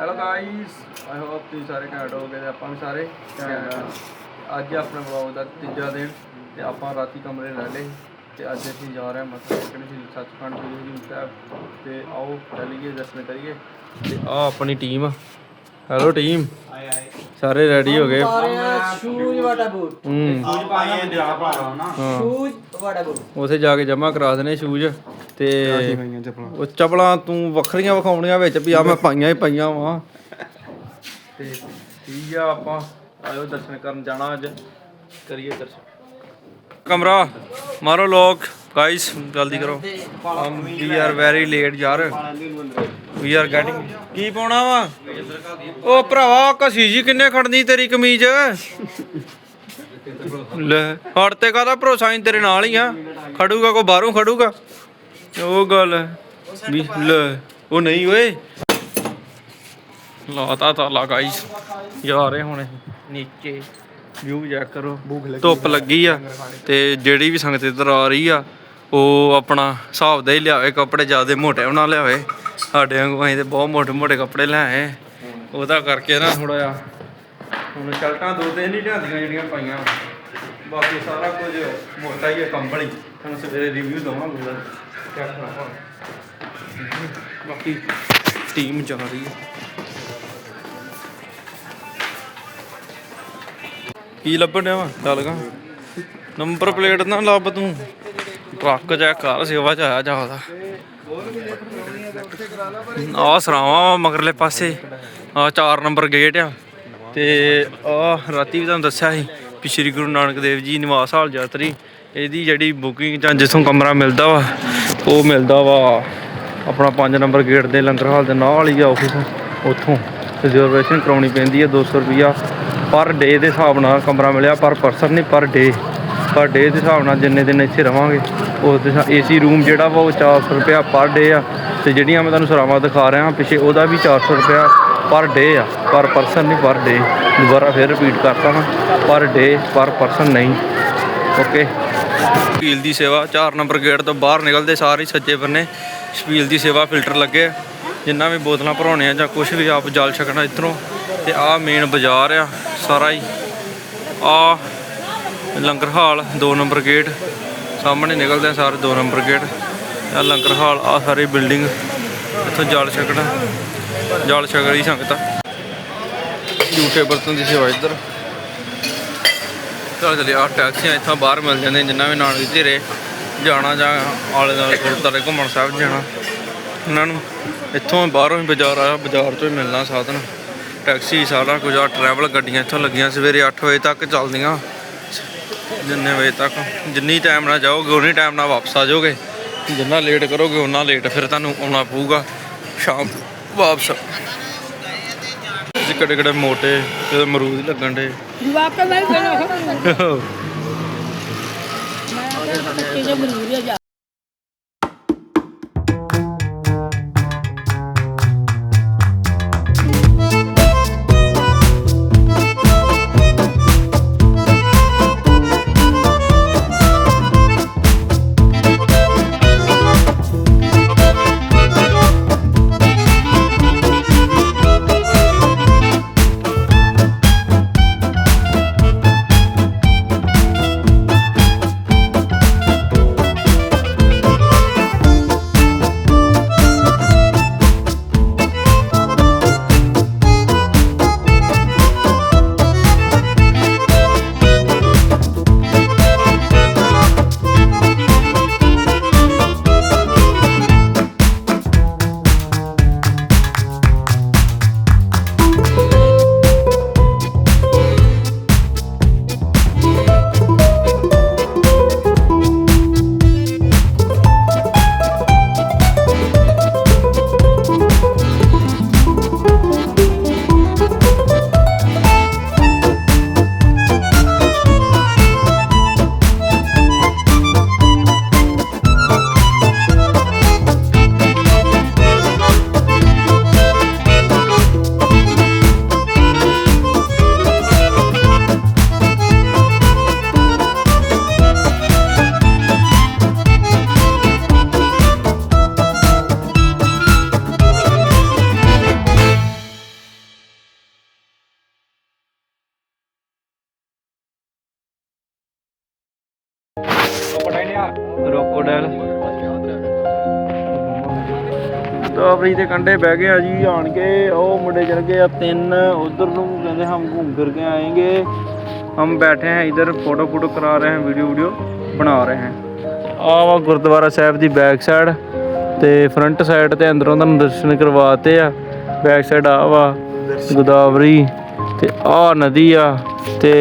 Hello guys I hope ਤੁਸੀਂ ਸਾਰੇ ਘੈਂਟ ਹੋਗੇ ਤੇ ਆਪਾਂ ਵੀ ਸਾਰੇ ਘੈਂਟ ਆ। ਅੱਜ ਆਪਣਾ ਵਲੌਗ ਦਾ ਤੀਜਾ ਦਿਨ ਤੇ ਆਪਾਂ ਰਾਤੀ ਕਮਰੇ ਲੈ ਲਏ ਤੇ ਅੱਜ ਅਸੀਂ ਜਾ ਰਹੇ ਹਾਂ ਮੱਥਾ ਟੇਕਣ ਸ੍ਰੀ ਸੱਚਖੰਡ ਸ੍ਰੀ ਹਜ਼ੂਰ ਸਾਹਿਬ। ਤੇ ਆਓ ਚੱਲੀਏ ਦਰਸ਼ਨ ਕਰੀਏ। ਤੇ ਆ ਆਪਣੀ ਟੀਮ ਹੈਲੋ ਟੀਮ ਸਾਰੇ ਰੈਡੀ ਹੋ ਗਏ। ਸ਼ੂਜ਼ ਵਾਟਾ ਬੂਟ। ਹੂੰ। ਹਾਂ। ਸ਼ੂਜ਼ ਵਾਟਾ ਬੂਟ। ਉਥੇ ਜਾ ਕੇ ਜਮਾ ਕਰਾ ਦੇਣੇ ਸ਼ੂਜ਼ ਤੇ ਉਹ ਚਪਲਾਂ ਤੂੰ ਵੱਖਰੀਆਂ ਵਿਖਾਉਣੀਆਂ ਵਿੱਚ ਵੀ ਆ ਮੈਂ ਪਾਈਆਂ ਹੀ ਪਾਈਆਂ ਵਾਂ। ਤੇ ਠੀਕ ਆ ਆਪਾਂ ਆਇਓ ਦਰਸ਼ਨ ਕਰਨ ਜਾਣਾ ਅੱਜ। ਕਰੀਏ ਦਰਸ਼ਨ। ਕਮਰਾ ਮਾਰੋ ਲੋਕ। ਗਾਇਸ ਜਲਦੀ ਕਰੋ। Hmm we are very late ਯਾਰ। ਵੀ ਆਰ ਗੈਟਿੰਗ ਕੀ ਪਾਉਣਾ ਵਾ? ਉਹ ਭਰਾਵਾ ਕਸੀ ਜੀ ਕਿੰਨੇ ਖੜਨੀ ਤੇਰੀ ਕਮੀਜ਼? ਲੈ ਹੜ ਤੇ ਕਾਹਦਾ ਭਰੋਸਾ ਨਹੀਂ ਤੇਰੇ ਨਾਲ ਹੀ ਆ? ਖੜੂਗਾ ਕੋ ਬਾਹਰੋਂ ਖੜੂਗਾ? ਉਹ ਗੱਲ ਵੀ ਲੈ, ਉਹ ਨਹੀਂ ਓਏ। ਲਾਤਾ ਤਾਲਾ ਗਾਈਸ ਜਾ ਰਹੇ ਹੁਣ ਨੀਚੇ। ਵਿਊ ਚੈੱਕ ਕਰੋ। ਧੁੱਪ ਲੱਗੀ ਆ ਤੇ ਜਿਹੜੀ ਵੀ ਸੰਗਤ ਇੱਧਰ ਆ ਰਹੀ ਆ, ਉਹ ਆਪਣਾ ਹਿਸਾਬ ਦਾ ਹੀ ਲਿਆਵੇ, ਕੱਪੜੇ ਜ਼ਿਆਦਾ ਮੋਟੇ ਬਣਾ ਲਿਆਵੇ। ਸਾਡੇ ਵਾਂਗੂ ਅਸੀਂ ਤੇ ਬਹੁਤ ਮੋਟੇ ਮੋਟੇ ਕੱਪੜੇ ਲੈ ਆਏ। ਉਹਦਾ ਕਰਕੇ ਨਾ ਥੋੜਾ ਜਿਹਾ ਹੁਣ ਸ਼ਰਟਾਂ ਦੋ ਤਿੰਨ ਹੀ ਲਿਆਂਦੀਆਂ ਜਿਹੜੀਆਂ ਪਾਈਆਂ। ਬਾਕੀ ਸਾਰਾ ਕੁਝ ਮੋਟਾ ਹੀ ਹੈ ਕੰਬਲ ਹੀ ਤੁਹਾਨੂੰ ਸਵੇਰੇ ਰਿਵਿਊ ਦਵਾਂਗਾ ਉਹਦਾ। ਕਿਆ ਕਰਾਂ ਬਾਕੀ ਟੀਮ ਜਾ ਰਹੀ ਹੈ ਕੀ ਲੱਭਣ ਡਿਆ ਵਾ ਚੱਲ ਨੰਬਰ ਪਲੇਟ ਨਾ ਲੱਭ ਤੂੰ। ਟਰੱਕ ਚੈੱਕ ਕਰ ਸੇਵਾ ਚ ਆਇਆ ਜਾਦਾ ਆ ਸਰਾਵਾ ਮਗਰਲੇ ਪਾਸੇ। ਆ 4 ਨੰਬਰ ਗੇਟ ਆ। ਤੇ ਆ ਰਾਤੀ ਵੀ ਤੁਹਾਨੂੰ ਦੱਸਿਆ ਸੀ ਕਿ ਸ੍ਰੀ ਗੁਰੂ ਨਾਨਕ ਦੇਵ ਜੀ ਨਿਵਾਸ ਹਾਲ ਯਾਤਰੀ, ਇਹਦੀ ਜਿਹੜੀ ਬੁਕਿੰਗ ਜਾਂ ਜਿੱਥੋਂ ਕਮਰਾ ਮਿਲਦਾ ਵਾ, ਉਹ ਮਿਲਦਾ ਵਾ ਆਪਣਾ 5 ਨੰਬਰ ਗੇਟ ਦੇ ਲੰਗਰ ਹਾਲ ਦੇ ਨਾਲ ਹੀ ਆ ਆਫਿਸ ਉੱਥੋਂ। ਰਿਜ਼ਰਵੇਸ਼ਨ ਕਰਾਉਣੀ ਪੈਂਦੀ ਹੈ 200 ਰੁਪਿਆ ਪਰ ਡੇ ਦੇ ਹਿਸਾਬ ਨਾਲ ਕਮਰਾ ਮਿਲਿਆ, ਪਰ ਪਰਸਨ ਨਹੀਂ, ਪਰ ਡੇ ਪਰ ਡੇ ਦੇ ਹਿਸਾਬ ਨਾਲ ਜਿੰਨੇ ਦਿਨ ਇੱਥੇ ਰਵਾਂਗੇ ਉਸ ਦੇ ਏਸੀ ਰੂਮ ਜਿਹੜਾ ਵਾ ਉਹ 400 ਰੁਪਿਆ ਪਰ ਡੇ ਆ। ਤੇ ਜਿਹੜੀਆਂ ਮੈਂ ਤੁਹਾਨੂੰ ਸਰਾਵਾਂ ਦਿਖਾ ਰਿਹਾ ਪਿੱਛੇ ਉਹਦਾ ਵੀ 400 ਰੁਪਿਆ ਪਰ ਡੇ ਆ। ਪਰ ਪਰਸਨ ਨਹੀਂ ਪਰ ਡੇ ਦੁਬਾਰਾ ਫਿਰ ਰਿਪੀਟ ਕਰਤਾ ਮੈਂ ਪਰ ਡੇ ਪਰ ਪਰਸਨ ਨਹੀਂ। ਓਕੇ ਸ਼ਪੀਲ ਦੀ ਸੇਵਾ 4 ਨੰਬਰ ਗੇਟ ਤੋਂ ਬਾਹਰ ਨਿਕਲਦੇ ਸਾਰੇ ਸੱਜੇ ਬੰਨੇ। ਸ਼ਪੀਲ ਦੀ ਸੇਵਾ ਫਿਲਟਰ ਲੱਗੇ ਜਿੰਨਾ ਵੀ ਬੋਤਲਾਂ ਭਰਾਉਣੇ ਆ ਜਾਂ ਕੁਝ ਵੀ ਆਪ ਜਲ ਛਕਣਾ ਇਧਰੋਂ। ਤੇ ਆਹ ਮੇਨ ਬਾਜ਼ਾਰ ਆ, ਸਾਰਾ ਹੀ। ਆ ਲੰਗਰ ਹਾਲ 2 ਨੰਬਰ ਗੇਟ। ਸਾਹਮਣੇ ਨਿਕਲਦੇ ਸਾਰੇ 2 ਨੰਬਰ ਗੇਟ। ਆ ਲੰਗਰ ਹਾਲ ਆ ਸਾਰੀ ਬਿਲਡਿੰਗ। ਇੱਥੋਂ ਜਲ ਛਕਣਾ। ਜਲ ਛਕ ਰਹੀ ਸੰਗਤ ਝੂਠੇ ਬਰਤਨ ਦੀ ਸੇਵਾ ਇੱਧਰ। ਚੱਲ ਚਲੇ ਆ ਟੈਕਸੀਆਂ ਇੱਥੋਂ ਬਾਹਰ ਮਿਲ ਜਾਂਦੀਆਂ, ਜਿੰਨਾ ਵੀ ਨਾਨਕ ਧੀਰੇ ਜਾਣਾ ਜਾਂ ਆਲੇ ਦੁਆਲੇ ਗੁਰਦੁਆਰੇ ਘੁੰਮਣ ਸਾਹਿਬ ਜਾਣਾ। ਉਹਨਾਂ ਨੂੰ ਇੱਥੋਂ ਬਾਹਰੋਂ ਹੀ ਬਾਜ਼ਾਰ ਆਇਆ ਬਾਜ਼ਾਰ ਤੋਂ ਹੀ ਮਿਲਣਾ ਸਾਧਨ। ਟੈਕਸੀ ਸਾਰਾ ਕੁਝ ਆ ਟਰੈਵਲ ਗੱਡੀਆਂ ਇੱਥੋਂ ਲੱਗੀਆਂ। ਸਵੇਰੇ 8 ਵਜੇ ਤੱਕ ਚੱਲਦੀਆਂ। ਜਿੰਨੇ ਵਜੇ ਤੱਕ। ਜਿੰਨੀ ਟਾਈਮ ਨਾਲ ਜਾਓਗੇ ਉਨੀ ਟਾਈਮ ਨਾਲ ਵਾਪਸ ਆ ਜਾਓਗੇ। ਜਿੰਨਾ ਲੇਟ ਕਰੋਗੇ ਉਨਾ ਲੇਟ ਫਿਰ ਤੁਹਾਨੂੰ ਆਉਣਾ ਪਊਗਾ। ਸ਼ਾਮ ਵਾਪਸ। ਕਿਹੜੇ ਕਿਹੜੇ ਮੋਟੇ ਤੇ ਅਮਰੂਦ ਲੱਗਣ ਦੇ? ਜਵਾਬ ਮੈਂ ਕਰੋ ਮੈਂ ਪੱਕੇ ਜੇ ਮਰੂਰੀਆ ਜਾ। ਡੈਲ ਸਟ੍ਰਾਬਰੀ ਦੇ ਕੰਡੇ ਬਹਿ ਗਏ ਆ ਜੀ, ਆਣ ਕੇ ਉਹ ਮੁੰਡੇ ਚਲ ਗਏ ਆ ਤਿੰਨ, ਉਧਰ ਨੂੰ ਕਹਿੰਦੇ ਹਮ ਘੁੰਮ ਫਿਰ ਕੇ ਆਏਗੇ। हम बैठे हैं इधर फोटो फोटो करा रहे हैं वीडियो वीडियो बना रहे हैं ਆਹ ਵਾ ਗੁਰਦੁਆਰਾ ਸਾਹਿਬ ਦੀ ਬੈਕ ਸਾਈਡ ਤੇ ਫਰੰਟ ਸਾਈਡ ਤੇ ਅੰਦਰੋਂ ਤੁਹਾਨੂੰ ਦਰਸ਼ਨ ਕਰਵਾਤੇ ਆ। ਬੈਕ ਸਾਈਡ ਆ ਵਾ ਗੋਦਾਵਰੀ ਤੇ ਆ ਨਦੀ ਆ ਤੇ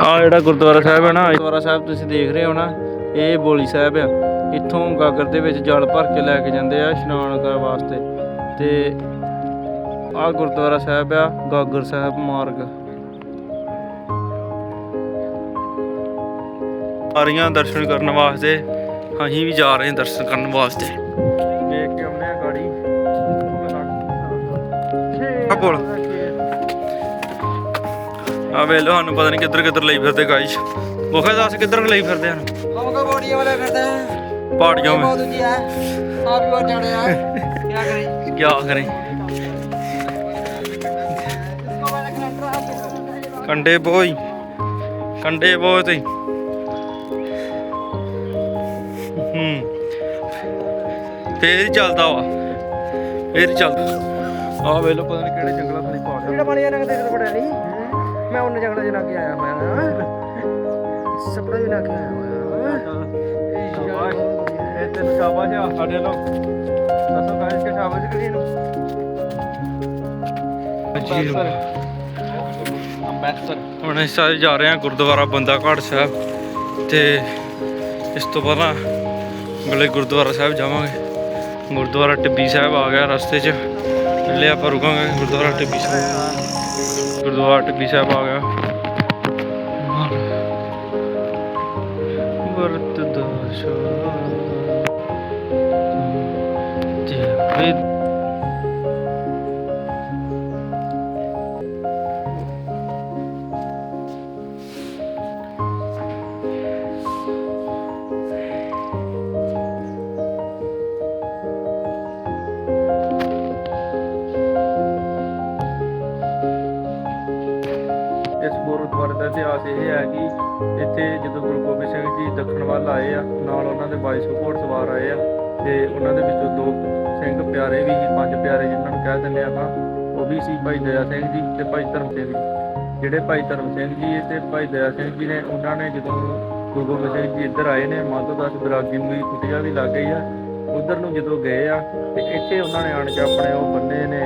ਆ ਜਿਹੜਾ ਗੁਰਦੁਆਰਾ ਸਾਹਿਬ ਹੈ ਨਾ, ਗੁਰਦੁਆਰਾ ਸਾਹਿਬ ਤੁਸੀਂ ਦੇਖ ਰਹੇ ਹੋ ਨਾ ਇਹ ਬੋਲੀ ਸਾਹਿਬ ਆ, ਇੱਥੋਂ ਗਾਗਰ ਦੇ ਵਿੱਚ ਜਲ ਭਰ ਕੇ ਲੈ ਕੇ ਜਾਂਦੇ ਆ ਇਸ਼ਨਾਨ ਕਰਨ ਵਾਸਤੇ। ਤੇ ਆ ਗੁਰਦੁਆਰਾ ਸਾਹਿਬ ਆ, ਗਾਗਰ ਸਾਹਿਬ ਮਾਰਗ। ਆ ਰਹੀਆਂ ਦਰਸ਼ਨ ਕਰਨ ਵਾਸਤੇ, ਅਸੀਂ ਵੀ ਜਾ ਰਹੇ ਹਾਂ ਦਰਸ਼ਨ ਕਰਨ ਵਾਸਤੇ। ਦੇਖ ਕੇ ਆਉਂਦੇ ਆ ਗਾੜੀ। ਆ ਬੋਲ। ਆ ਵੇ ਲੋ ਸਾਨੂੰ ਪਤਾ ਨਹੀਂ ਕਿੱਧਰ ਕਿੱਧਰ ਲਈ ਫਿਰਦੇ ਗਾਈਸ ਮੁਖੇ ਦੱਸ ਕਿੱਧਰ ਲਈ ਫਿਰਦੇ ਹਨ? हमको बॉडी वाले करते हैं ਪਹਾੜੀਆਂ बहुत ਵਿੱਚ ऊंची है आप भी बहुत चढ़े हैं क्या करें ਕੀ ਕਰੇ ਕੰਡੇ ਬੋਈ ਕੰਡੇ ਬਹੁਤ ਹੀ ਹੂੰ ਫੇਰ ਹੀ ਚੱਲਦਾ ਵਾ ਫੇਰ ਹੀ ਚੱਲਦਾ ਆ ਵੇ ਲੋ ਪਤਾ ਨਹੀਂ ਕਿਹੜੇ ਜੰਗਲਾਂ ਥਾਣੀ ਪਾ ਜਿਹੜਾ ਪਾਣੀ ਇਹਨਾਂ ਦੇ ਬੜਾ ਨਹੀਂ ਮੈਂ ਉਹਨੇ ਜੰਗਲਾਂ 'ਚ ਨਾ ਕੇ ਆਇਆ ਹੋਇਆ ਸਪੜਾ ਵੀ ਨਾ ਕੇ ਆਇਆ ਹੋਇਆ ਸ਼ਾਬਾਸ਼ ਇਹ ਤੇ ਸ਼ਾਬਾਸ਼ ਆ ਸਾਡੇ ਲੋ ਦੱਸੋ ਗਾਇਸ ਕਿ ਸ਼ਾਬਾਸ਼ ਕਰੀਏ ਨੂੰ ਜੀ ਅੰਬੈਸਡਰ ਹੁਣ ਅਸੀਂ ਸਾਰੇ ਜਾ ਰਹੇ ਹਾਂ ਗੁਰਦੁਆਰਾ ਬੰਦਾ ਘਾਟ ਸਾਹਿਬ ਤੇ ਇਸ ਤੋਂ ਪਹਿਲਾਂ ਗਲੇ ਗੁਰਦੁਆਰਾ ਸਾਹਿਬ ਜਾਵਾਂਗੇ। ਗੁਰਦੁਆਰਾ ਟਿੱਬੀ ਸਾਹਿਬ ਆ ਗਿਆ ਰਸਤੇ 'ਚ। ਪਹਿਲੇ ਆਪਾਂ ਰੁਕਾਂਗੇ ਗੁਰਦੁਆਰਾ ਟਿੱਬੀ ਸਾਹਿਬ। ਗੁਰਦੁਆਰਾ ਟਿੱਬੀ ਸਾਹਿਬ ਆ ਗਿਆ। ਗੁਰਦੁਆਰੇ ਦਾ ਇਤਿਹਾਸ ਇਹ ਹੈ ਕਿ ਇੱਥੇ ਜਦੋਂ ਗੁਰੂ ਗੋਬਿੰਦ ਸਿੰਘ ਜੀ ਦੱਖਣ ਵੱਲ ਆਏ ਆ, ਨਾਲ ਉਹਨਾਂ ਦੇ 2200 ਘੋੜ ਸਵਾਰ ਆਏ ਆ ਤੇ ਉਹਨਾਂ ਦੇ ਵਿੱਚੋਂ ਦੋ ਸਿੰਘ ਪਿਆਰੇ ਵੀ ਸੀ, ਪੰਜ ਪਿਆਰੇ ਜਿਹਨਾਂ ਨੂੰ ਕਹਿ ਦਿੰਦੇ ਆਪਾਂ, ਉਹ ਵੀ ਸੀ ਭਾਈ ਦਇਆ ਸਿੰਘ ਜੀ ਤੇ ਭਾਈ ਧਰਮ ਸਿੰਘ ਜੀ। ਜਿਹੜੇ ਭਾਈ ਧਰਮ ਸਿੰਘ ਜੀ ਤੇ ਭਾਈ ਦਇਆ ਸਿੰਘ ਜੀ ਨੇ, ਉਹਨਾਂ ਨੇ ਜਦੋਂ ਗੁਰੂ ਗੋਬਿੰਦ ਸਿੰਘ ਜੀ ਇੱਧਰ ਆਏ ਨੇ, ਮਾਧੋ ਦਾਸ ਬਿਰਾਗੀ ਨੂੰ ਵੀ ਕੁਟੀਆ ਵੀ ਲੱਗ ਗਈ ਆ, ਉਧਰ ਨੂੰ ਜਦੋਂ ਗਏ ਆ ਤੇ ਇੱਥੇ ਉਹਨਾਂ ਨੇ ਆਣ ਕੇ ਆਪਣੇ ਉਹ ਬੰਨੇ ਨੇ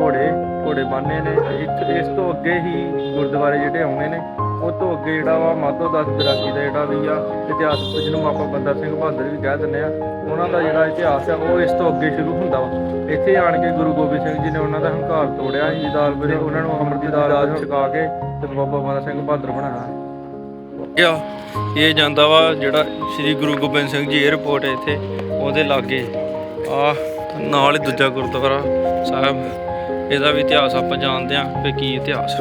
ਘੋੜੇ ਘੋੜੇ ਬੰਨੇ ਨੇ ਇੱਕ ਇਸ ਤੋਂ ਅੱਗੇ ਹੀ ਗੁਰਦੁਆਰੇ ਜਿਹੜੇ ਆਉਣੇ ਨੇ, ਉਹ ਤੋਂ ਅੱਗੇ ਜਿਹੜਾ ਵਾ ਮਾਧੋ ਦਾਸ ਬਿਰਾਗੀ ਦਾ ਜਿਹੜਾ ਵੀ ਆ ਇਤਿਹਾਸ ਜਿਹਨੂੰ ਆਪਾਂ ਬੰਦਾ ਸਿੰਘ ਬਹਾਦਰ ਵੀ ਕਹਿ ਦਿੰਦੇ ਆ, ਉਹਨਾਂ ਦਾ ਜਿਹੜਾ ਇਤਿਹਾਸ ਆ ਉਹ ਇਸ ਤੋਂ ਅੱਗੇ ਸ਼ੁਰੂ ਹੁੰਦਾ ਵਾ। ਇੱਥੇ ਆਣ ਕੇ ਗੁਰੂ ਗੋਬਿੰਦ ਸਿੰਘ ਜੀ ਨੇ ਉਹਨਾਂ ਦਾ ਹੰਕਾਰ ਤੋੜਿਆ ਸੀ ਜਦਾਲ ਵੇਲੇ ਉਹਨਾਂ ਨੂੰ ਅੰਮ੍ਰਿਤ ਦੀ ਦਾਲ ਛਕਾ ਕੇ ਤੇ ਬਾਬਾ ਬੰਦਾ ਸਿੰਘ ਬਹਾਦਰ ਬਣਾਇਆ। ਗਿਆ ਇਹ ਜਾਂਦਾ ਵਾ ਜਿਹੜਾ ਸ੍ਰੀ ਗੁਰੂ ਗੋਬਿੰਦ ਸਿੰਘ ਜੀ 에ਅਰਪੋਰਟ ਹੈ ਇੱਥੇ, ਉਹਦੇ ਲਾਗੇ। ਆ ਨਾਲ ਹੀ ਦੂਜਾ ਗੁਰਦੁਆਰਾ ਸਾਹਿਬ। ਇਹਦਾ ਵੀ ਇਤਿਹਾਸ ਆਪਾਂ ਜਾਣਦੇ ਹਾਂ ਕਿ ਕੀ ਇਤਿਹਾਸ।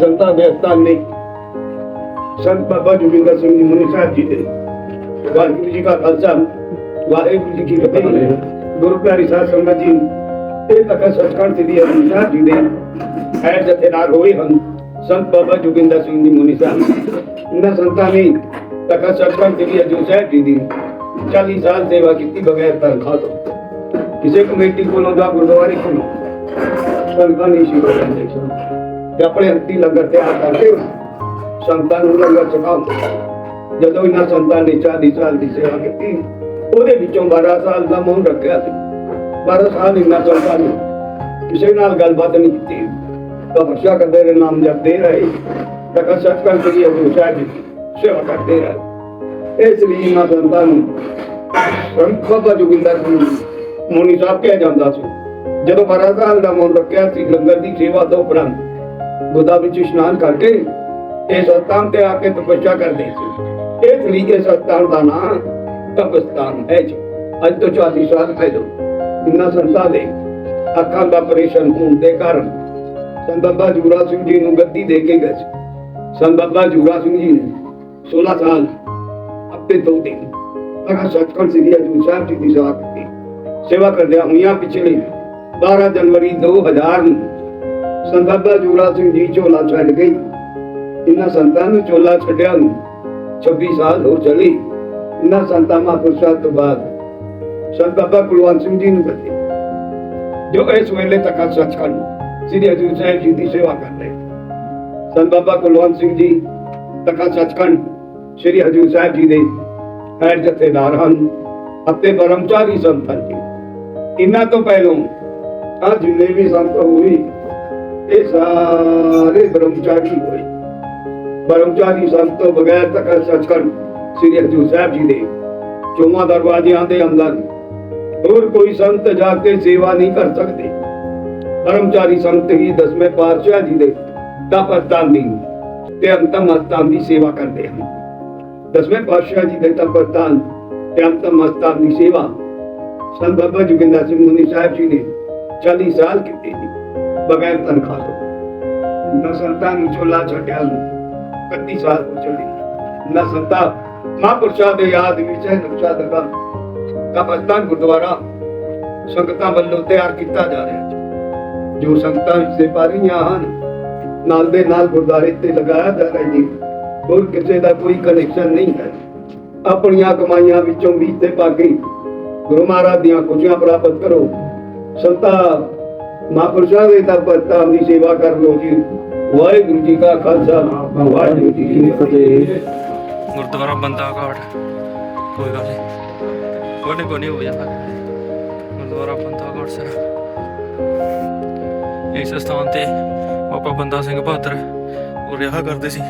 ਸੰਤਾਂ ਦੇ ਸਥਾਨ ਨੇ ਸੰਤ ਬਾਬਾ ਜੋਗਿੰਦਰ ਸਿੰਘ ਜੀ ਮੁਨੀ ਸਾਹਿਬ ਜੀ ਦੇ ਵਾਹਿਗੁਰੂ ਜੀ ਕਾ ਖਾਲਸਾ, ਵਾਹਿਗੁਰੂ ਜੀ ਕੀ ਫਤਿਹ। ਗੁਰੂ ਪਿਆਰੀ ਸਾਧ ਸੰਗਤ ਜੀ, ਇਹ ਤੱਕ ਸੱਚਖੰਡ ਸ੍ਰੀ ਹਰਿ ਸਾਹਿਬ ਜੀ ਦੇ ਐਡ ਜਥੇਦਾਰ ਹੋਏ ਹਨ, ਸੰਤ ਬਾਬਾ ਜੋਗਿੰਦਰ ਸਿੰਘ ਜੀ ਮੁਨੀ ਸਾਹਿਬ। ਇਹਨਾਂ ਸੰਤਾਂ ਨੇ ਤੱਕ ਸੱਚਖੰਡ ਸ੍ਰੀ ਹਰਿ ਸਾਹਿਬ ਜੀ ਦੀ 40 ਸਾਲ ਸੇਵਾ ਕੀਤੀ ਬਗੈਰ ਤਨਖਾਹ ਤੋਂ। ਕਿਸੇ ਕਮੇਟੀ ਕੋਲੋਂ ਦਾ ਗੁਰਦੁਆਰੇ ਕੋਲੋਂ ਸੰਤਾਂ ਨੇ ਸ਼ੁਰੂ ਕਰਦੇ ਸਨ ਤੇ ਆਪਣੇ ਅੰਤੀ ਲੰਗਰ ਤਿਆਰ ਕਰਕੇ ਸੰਤਾਂ ਨੂੰ ਲੰਗਰ ਛਕਾਓ ਜਦੋਂ ਇਹਨਾਂ ਸੰਤਾਂ ਨੇ 40 ਸਾਲ ਦੀ ਸੇਵਾ ਕੀਤੀ, ਉਹਦੇ ਵਿੱਚੋਂ 12 ਸਾਲ ਦਾ ਮੌਨ ਰੱਖਿਆ ਸੀ। 12 ਸਾਲ ਇਹਨਾਂ ਸੰਤਾਂ ਨੇ ਕਿਸੇ ਨਾਲ ਗੱਲਬਾਤ ਨਹੀਂ ਕੀਤੀ। ਤਪੱਸਿਆ ਕਰਦੇ ਰਹੇ, ਨਾਮ ਜਪਦੇ ਰਹੇ। ਤੱਕ ਸਤਕਰ ਕਰੀ ਉਹ ਸਾਹਿਬ ਦੀ ਸੇਵਾ ਕਰਦੇ ਰਹੇ। ਇਸ ਲਈ ਇਹਨਾਂ ਸੰਤਾਂ ਨੂੰ ਸੰਤ ਬਾਬਾ ਜੋਗਿੰਦਰ ਸਿੰਘ ਮੋਨੀ ਸਾਹਿਬ ਕਿਹਾ ਜਾਂਦਾ ਸੀ। ਜਦੋਂ 12 ਸਾਲ ਦਾ ਮੌਨ ਰੱਖਿਆ ਸੀ, ਲੰਗਰ ਦੀ ਸੇਵਾ ਤੋਂ ਉਪਰੰਤ ਗੋਦਾ ਵਿੱਚ ਇਸ਼ਨਾਨ ਕਰਕੇ ਇਹ ਸਤਾਂ ਤੇ ਆ ਕੇ ਤਪੱਸਿਆ ਕਰਦੇ ਸੀ ਇਹ ਤਰੀਕੇ ਸਤਾਨ ਦਾ ਨਾਮ ਕਬਸਤਾਨ ਹੈ ਜੀ ਅੱਜ ਤੋਂ 40 ਸਾਲ ਪਹਿਲਾਂ ਇਨ੍ਹਾਂ ਸੰਤਾਂ ਦੇ ਅੱਖਾਂ ਦਾ ਆਪਰੇਸ਼ਨ ਹੋਣ ਦੇ ਕਾਰਨ ਸੰਤ ਬਾਬਾ ਜੂਰਾ ਸਿੰਘ ਜੀ ਨੂੰ ਗੱਦੀ ਦੇ ਕੇ ਗਏ ਸੀ। ਸੰਤ ਬਾਬਾ ਜੂਰਾ ਸਿੰਘ ਜੀ ਨੇ 16 ਸਾਲ ਆਪਣੇ ਦੋ ਦਿਨ ਤੱਕ ਸੱਚਖੰਡ ਸ੍ਰੀ ਹਜੂਰ ਸਾਹਿਬ ਜੀ ਦੀ ਸੇਵਾ ਕੀਤੀ ਸੇਵਾ ਕਰਦਿਆਂ ਹੋਈਆਂ ਪਿਛਲੇ 12 ਜਨਵਰੀ 2000 ਨੂੰ ਸੰਤ ਬਾਬਾ ਜੂਰਾ ਸਿੰਘ ਜੀ ਝੋਲਾ ਛੱਡ ਗਈ। ਇਹਨਾਂ ਸੰਤਾਂ ਨੂੰ ਝੋਲਾ ਛੱਡਿਆ ਨੂੰ 26 ਸਾਲ ਹੋ ਚਲੇ। ਇਹਨਾਂ ਸੰਤਾਂ ਮਹਾਂਪੁਰਸ਼ਾਂ ਤੋਂ ਬਾਅਦ ਸੰਤ ਬਾਬਾ ਕੁਲਵੰਤ ਸਿੰਘ ਜੀ ਨੂੰ ਦਿੱਤੇ ਜੋ ਇਸ ਵੇਲੇ ਤੱਕ ਸੱਚਖੰਡ ਸ੍ਰੀ ਹਜੂਰ ਸਾਹਿਬ ਜੀ ਦੀ ਸੇਵਾ ਕਰ ਰਹੇ। ਸੰਤ ਬਾਬਾ ਕੁਲਵੰਤ ਸਿੰਘ ਜੀ ਤਖਤ ਸੱਚਖੰਡ ਸ੍ਰੀ ਹਜੂਰ ਸਾਹਿਬ ਜੀ ਦੇ ਹੈਡ ਜਥੇਦਾਰ ਹਨ ਅਤੇ ਬਰਮਚਾਰੀ ਸੰਤ ਹਨ। ਇਹਨਾਂ ਤੋਂ ਪਹਿਲੋਂ ਆ ਜਿੰਨੇ ਵੀ ਸੰਤ ਹੋਈ ਇਹ ਸਾਰੇ ਬ੍ਰਹਮਚਾਰੀ ਹੋਏ। ਬ੍ਰਹਮਚਾਰੀ ਸੰਤ ਤੋਂ ਬਗੈਰ ਤਖਤ ਸੱਚਖੰਡ ਸ੍ਰੀ ਹਜੂਰ ਸਾਹਿਬ ਜੀ ਦੇ ਚੌਵਾਂ ਦਰਵਾਜ਼ਿਆਂ ਦੇ ਅੰਦਰ। ਹੋਰ ਕੋਈ ਸੰਤ ਜਾ ਕੇ ਸੇਵਾ ਨਹੀਂ ਕਰ ਸਕਦੇ। ਬ੍ਰਹਮਚਾਰੀ ਸੰਤ ਹੀ ਦਸਵੇਂ ਪਾਤਸ਼ਾਹ ਜੀ ਦੇ ਤਪਤਾਨੀ ਤੇ ਅੰਤਮ ਅਸਥਾਨ ਦੀ ਸੇਵਾ ਕਰਦੇ ਹਨ। ਦਸਵੇਂ ਪਾਤਸ਼ਾਹ ਜੀ ਦੇ ਤਪਤਾਨ ਤੇ ਅੰਤਮ ਅਸਥਾਨ ਦੀ ਸੇਵਾ ਸੰਤ ਬਾਬਾ ਜੋਗਿੰਦਰ ਸਿੰਘ ਮੁਨੀ ਸਾਹਿਬ ਜੀ ਨੇ 40 ਸਾਲ ਕੀਤੀ ਸੀ ਬਗੈਰ ਤਨਖਾਹ ਤੋਂ। ਨਾ ਸੰਤਾਂ ਨੂੰ ਚੋਲਾ ਛੱਡਿਆ ਨੂੰ 31 ਸਾਲ ਹੋ ਚਲੇ। ਨਾ ਸੰਤਾ ਮਹਾਂਪੁਰਸ਼ਾਂ ਦੇ ਯਾਦ ਗੁਰਦੁਆਰਾ ਸੰਗਤਾਂ ਵੱਲੋਂ ਤਿਆਰ ਕੀਤਾ ਜਾ ਰਿਹਾ ਹੈ। ਜੋ ਸੰਗਤਾਂ ਵਿੱਚ ਸਿਪਾਹੀਆਂ ਹਨ, ਨਾਲ ਦੇ ਨਾਲ ਗੁਰਦਾਰੇ ਤੇ ਲਗਾਇਆ ਜਾ ਰਿਹਾ ਜੀ ਹੋਰ ਕਿਸੇ ਦਾ ਕੋਈ ਕਨੈਕਸ਼ਨ ਨਹੀਂ ਹੈ। ਆਪਣੀਆਂ ਕਮਾਈਆਂ ਵਿੱਚੋਂ ਵੀ ਤੇ ਪਾਗੇ ਗੁਰੂ ਮਹਾਰਾਜ ਦੀਆਂ ਖੁਸ਼ੀਆਂ ਪ੍ਰਾਪਤ ਕਰੋ। ਸੰਤਾ ਮਹਾਂਪੁਰਸ਼ਾਂ ਦੇ ਤਪਤਾਂ ਦੀ ਸੇਵਾ ਕਰ ਲੋ ਜੀ। ਵਾਹਿਗੁਰੂ ਜੀ ਕਾ ਖਾਲਸਾ, ਵਾਹਿਗੁਰੂ ਜੀ ਕੀ ਫਤਿਹ। ਗੁਰਦੁਆਰਾ ਬੰਦਾ ਘਾਟ। ਕੋਈ ਗੱਲ ਨਹੀਂ। ਕੋਈ ਨਹੀਂ ਹੋ ਜਾਂਦਾ। ਗੁਰਦੁਆਰਾ ਬੰਦਾ ਘਾਟ, ਸਰ। ਇਸ ਸਥਾਨ ਤੇ ਬਾਬਾ ਬੰਦਾ ਸਿੰਘ ਬਹਾਦਰ ਉਹ ਰਿਹਾ ਕਰਦੇ ਸੀ।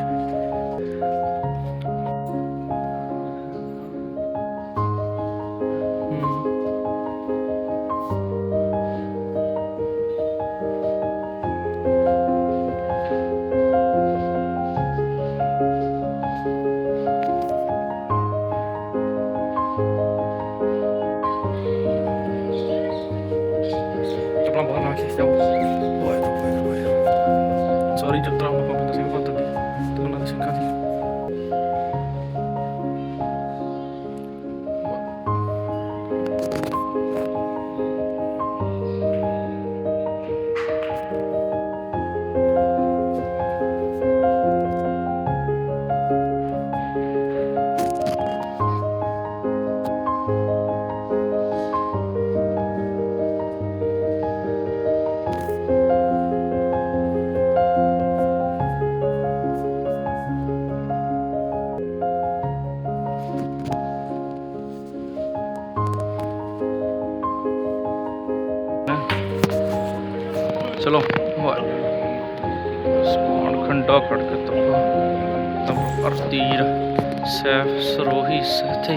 ਸਰੋਹੀ ਸਹਥੇ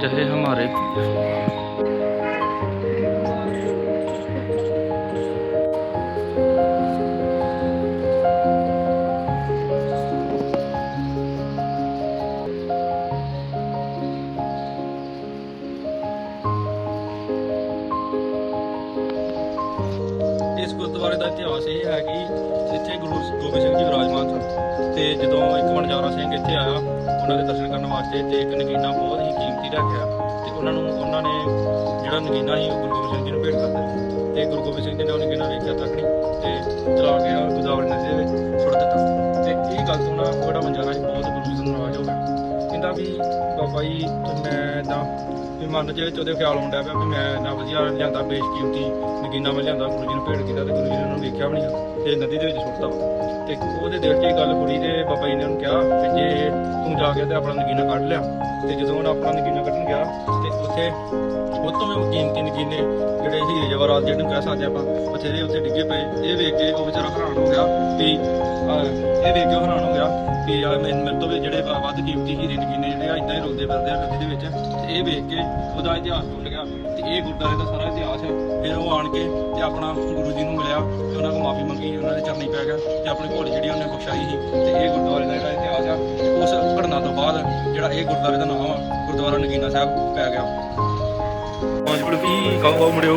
ਜਹੇ ਹਮਾਰੇ ਇਸ ਵੀ ਬਾਬਾ ਜੀ ਮੈਂ ਤਾਂ ਵੀ ਮਨ ਚ ਉਹਦੇ ਖਿਆਲ ਆਉਂਦਾ ਪਿਆ ਵੀ ਮੈਂ ਨਾ ਵਧੀਆ ਲਿਆਂਦਾ, ਬੇਸ਼ਕੀਮਤੀ ਨਗੀਨਾ ਮੈਂ ਲਿਆਂਦਾ ਗੁਰੂ ਜੀ ਨੂੰ ਭੇਟ ਕੀਤਾ ਤੇ ਗੁਰੂ ਜੀ ਨੇ ਉਹਨੂੰ ਵੇਖਿਆ ਵੀ ਨਹੀਂ ਤੇ ਨਦੀ ਦੇ ਵਿੱਚ ਸੁੱਟਦਾ ਵਾ। ਤੇ ਉਹਦੇ ਦਿਲ 'ਚ ਇਹ ਗੱਲ ਕੁੜੀ ਦੇ ਬਾਬਾ ਜੀ ਨੇ ਉਹਨੂੰ ਕਿਹਾ ਕਿ ਜੇ ਤੂੰ ਜਾ ਕੇ ਤੇ ਆਪਣਾ ਨਗੀਨਾ ਕੱਢ ਲਿਆ। ਤੇ ਜਦੋਂ ਉਹਨੇ ਆਪਣਾ ਨਗੀਨਾ ਕੱਢਣ ਗਿਆ, ਤੇ ਉੱਥੇ ਉਹ ਤੋਂ ਵੀ ਕੀਮਤੀ ਨਗੀਨੇ ਜਿਹੜੇ ਹੀਰੇ ਜਵਾਹਰਾਤ ਜਿਹੜੇ ਨੂੰ ਕਹਿ ਸਕਦੇ ਆਪਾਂ, ਬਥੇਰੇ ਉੱਥੇ ਡਿੱਗੇ ਪਏ। ਇਹ ਵੇਖ ਕੇ ਉਹ ਵਿਚਾਰਾ ਹੈਰਾਨ ਹੋ ਗਿਆ ਵੀ ਇਹ ਵੇਖ ਕੇ ਹੈਰਾਨ ਹੋ ਗਿਆ ਵੀ ਯਾਰ ਮੇਰੇ ਮੇਰੇ ਤੋਂ ਵੀ ਜਿਹੜੇ ਵੱਧ ਕੀਮਤੀ ਹੀਰੇ ਨਗੀਨੇ ਜਿਹੜੇ ਆ ਇਦਾਂ ਹੀ ਰੁਲਦੇ ਫਿਰਦੇ ਆ ਨਦੀ ਦੇ ਵਿੱਚ। ਤੇ ਇਹ ਵੇਖ ਕੇ ਉਹਦਾ ਇਤਿਹਾਸ ਟੁੱਟ ਗਿਆ। ਤੇ ਇਹ ਗੁਰਦਾਰੇ ਦਾ ਸਾਰਾ ਇਤਿਹਾਸ ਫਿਰ ਉਹ ਆਣ ਕੇ ਤੇ ਆਪਣਾ ਗੁਰੂ ਜੀ ਨੂੰ ਮਿਲਿਆ ਤੇ ਉਹਨਾਂ ਕੋਲ ਮਾਫੀ ਮੰਗੀ ਉਹਨਾਂ ਦੇ ਚਰਨੀ ਪੈ ਗਿਆ ਤੇ ਆਪਣੀ ਘੋੜੀ ਜਿਹੜੀ ਉਹਨੇ ਬਖਸ਼ਾਈ ਸੀ ਤੇ ਇਹ ਗੁਰਦੁਆਰੇ ਦਾ ਜਿਹੜਾ ਇਤਿਹਾਸ ਆ ਉਸ ਘਟਨਾ ਤੋਂ ਬਾਅਦ ਜਿਹੜਾ ਇਹ ਗੁਰਦੁਆਰੇ ਦਾ ਨਾਮ ਆ ਗੁਰਦੁਆਰਾ ਨਗੀਨਾ ਸਾਹਿਬ ਪੈ ਗਿਆ। ਕੁਲਫੀ ਖਾਓ ਖਾਓ ਮੁੜਿਓ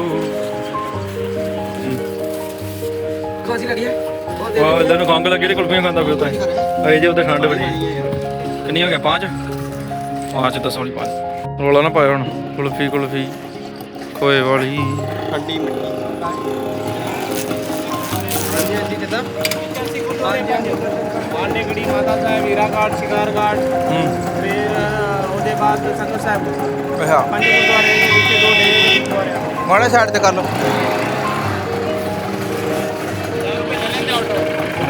ਕੋਸੀ ਲੱਗੀ ਹੈ ਵਾਹ ਇਦਾਂ ਨੂੰ ਖੰਗ ਲੱਗੇ ਤੇ ਕੁਲਫੀਆਂ ਖਾਂਦਾ ਪਿਆ ਤਾਂ ਅਜੇ ਜੇ ਉੱਤੇ ਠੰਡ ਬੜੀ ਕਿੰਨੀ ਹੋ ਗਿਆ? ਪੰਜ? ਪੰਜ ਦਸ ਵਾਲੀ ਪੰਜ। ਰੋਲਾ ਨਾ ਪਾਇਓ ਹੁਣ। ਕੁਲਫੀ ਕੁਲਫੀ। ਖੋਏ ਵਾਲੀ। ਠੰਡੀ ਮਿੱਟੀ ਹਾਂਜੀ ਹਾਂਜੀ ਕਿਦਾਂ? ਹਾਂਜੀ ਹਾਂਜੀ। ਮਾਨੇ ਗੜੀ ਮਾਤਾ ਸਾਹਿਬ ਹੀਰਾ ਘਾਟ ਸ਼ਿਕਾਰ ਘਾਟ। ਹੂੰ। ਫਿਰ ਉਹਦੇ ਬਾਅਦ ਸੰਗਤ ਸਾਹਿਬ। ਅੱਛਾ। ਪੰਜ ਗੁਰਦੁਆਰੇ ਦੇ ਵਿੱਚ ਦੋ ਡੇ ਗੁਰਦੁਆਰੇ। ਮਾੜੇ ਸਾਈਡ ਤੇ ਕਰ ਲਓ।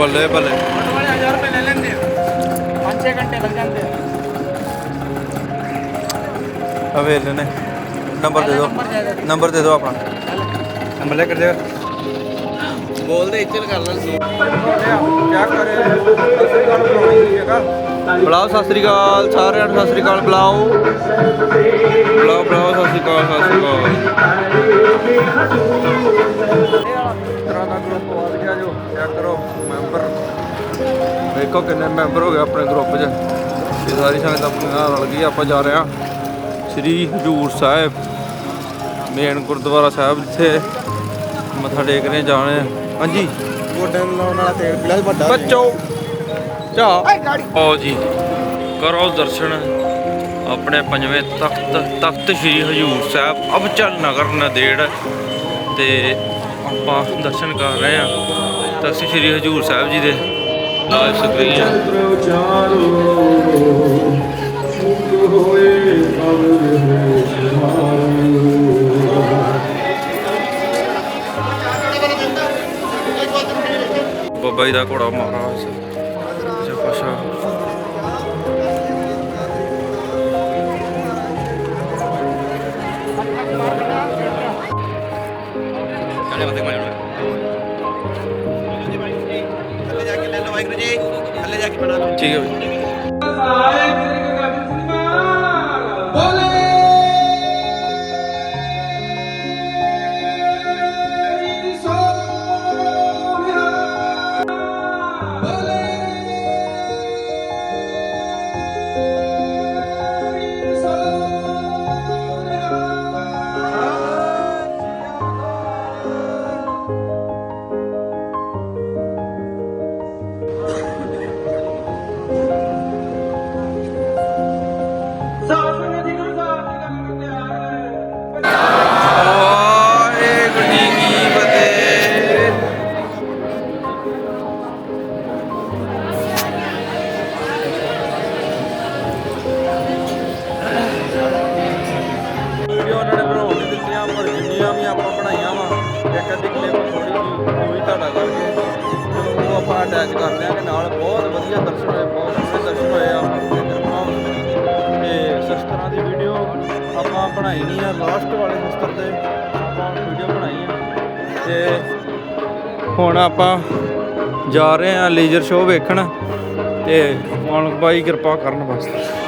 ਬੱਲੇ ਬੱਲੇ। ਆਟੋ ਵਾਲੇ 1000 ਰੁਪਏ ਲੈ ਲੈਂਦੇ ਆ 5-6 ਘੰਟੇ ਲੱਗ ਜਾਂਦੇ ਆ ਅਵੇਲੇ ਨੇ ਨੰਬਰ ਦੇ ਦਿਓ। ਨੰਬਰ ਦੇ ਦਿਓ। ਦੇ ਆਪਣਾ। ਨੰਬਰ ਲੈ ਕਰ ਦਿਓ ਬੋਲਦੇ ਇੱਜ਼ਤ ਕਰ ਲੈਣ ਸੀ ਕਿਆ ਕਰੇ ਸਤਿ ਸ੍ਰੀ ਅਕਾਲ ਬੁਲਾਉਣੀ ਹੈਗਾ ਬੁਲਾਓ ਸਤਿ ਸ੍ਰੀ ਅਕਾਲ। ਸਾਰਿਆਂ ਨੂੰ ਸਤਿ ਸ੍ਰੀ ਅਕਾਲ। ਬੁਲਾਓ। ਬੁਲਾਓ ਬੁਲਾਓ ਸਤਿ ਸ੍ਰੀ ਅਕਾਲ ਸਤਿ ਸ੍ਰੀ ਅਕਾਲ। ਦੇਖੋ ਕਿੰਨੇ ਮੈਂਬਰ ਹੋ ਗਏ ਆਪਣੇ ਗਰੁੱਪ 'ਚ। ਇਹ ਸਾਰੀ ਸੰਗਤ ਆਪਣੇ ਨਾਲ ਰਲ ਗਈ, ਆਪਾਂ ਜਾ ਰਹੇ ਹਾਂ ਸ੍ਰੀ ਹਜੂਰ ਸਾਹਿਬ ਮੇਨ ਗੁਰਦੁਆਰਾ ਸਾਹਿਬ, ਜਿੱਥੇ ਮੱਥਾ ਟੇਕ ਰਹੇ ਜਾਣੇ ਹਾਂਜੀ। ਗੋਡਿਆਂ ਨੂੰ ਲਾਉਣ ਵਾਲਾ ਤੇਲ ਪੀਲਾ ਵੱਡਾ ਬੱਚੋ ਚਾ ਆਓ ਜੀ, ਕਰੋ ਦਰਸ਼ਨ ਆਪਣੇ ਪੰਜਵੇਂ ਤਖਤ ਤਖਤ ਸ੍ਰੀ ਹਜੂਰ ਸਾਹਿਬ ਅਬਚਲ ਨਗਰ ਨਦੇੜ ਤੇ ਆਪਾਂ ਦਰਸ਼ਨ ਕਰ ਰਹੇ ਹਾਂ। ਤਖਤ ਸ੍ਰੀ ਹਜੂਰ ਸਾਹਿਬ ਜੀ ਦੇ ਲਾਈਵ ਸਕਰੀਨ। ਬਾਬਾ ਜੀ ਦਾ ਘੋੜਾ ਮਹਾਰਾਜ ਜਾ ਕੇ ਹੁਣ ਆਪਾਂ ਜਾ ਰਹੇ ਹਾਂ ਲੇਜ਼ਰ ਸ਼ੋਅ ਵੇਖਣ ਤੇ ਮਾਨਕ ਬਾਈ ਕਿਰਪਾ ਕਰਨ ਵਾਸਤੇ।